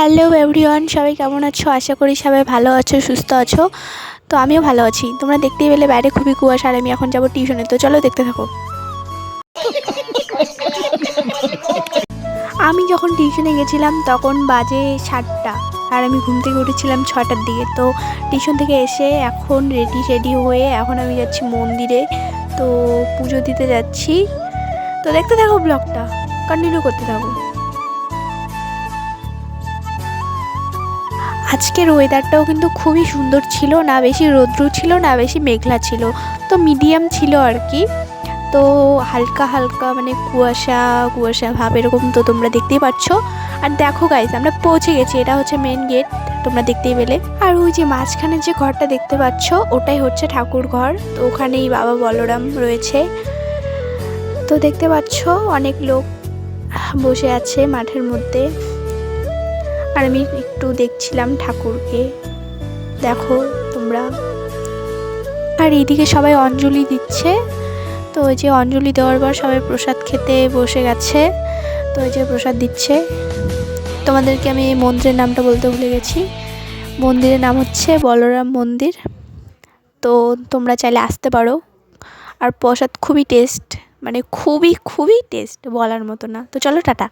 Hello everyone, সবাই কেমন আছো? আশা করি সবাই ভালো আছো, সুস্থ আছো। তো আমিও ভালো আছি। তোমরা দেখতেই পেলে বাইরে খুবই কুয়াশা আর আমি এখন যাব টিউশনে। তো চলো দেখতে থাকো। আমি যখন টিউশনে গেছিলাম তখন বাজে সাতটা আর আমি ঘুম থেকে উঠেছিলাম ছটার দিকে। তো টিউশন থেকে এসে এখন রেডি রেডি হয়ে এখন আমি যাচ্ছি মন্দিরে। তো পুজো দিতে যাচ্ছি। তো দেখতে থাকো ব্লগটা কন্টিনিউ করতে থাকো। আজকের ওয়েদারটাও কিন্তু খুবই সুন্দর ছিল, না বেশি রৌদ্র ছিল, না বেশি মেঘলা ছিল, তো মিডিয়াম ছিল আর কি। তো হালকা হালকা মানে কুয়াশা কুয়াশা ভাব এরকম তো তোমরা দেখতেই পাচ্ছ। আর দেখো গাইজ আমরা পৌঁছে গেছি, এটা হচ্ছে মেন গেট তোমরা দেখতেই পেলে। আর ওই যে মাঝখানে যে ঘরটা দেখতে পাচ্ছ, ওটাই হচ্ছে ঠাকুর ঘর, তো ওখানেই বাবা বলরাম রয়েছে। তো দেখতে পাচ্ছ, অনেক লোক বসে আছে মাঠের মধ্যে। আর আমি একটু দেখছিলাম ঠাকুরকে। দেখো তোমরা। আর এইদিকে সবাই অঞ্জলি দিচ্ছে। তো ওই যে অঞ্জলি দেওয়ার পর সবাই প্রসাদ খেতে বসে গেছে। তো ওই যে প্রসাদ দিচ্ছে। তোমাদেরকে আমি এই মন্দিরের নামটা বলতে ভুলে গেছি। মন্দিরের নাম হচ্ছে বলরাম মন্দির। তো তোমরা চাইলে আসতে পারো। আর প্রসাদ খুবই টেস্ট। মানে খুবই খুবই টেস্ট বলার মতো না। তো চলো টাটা।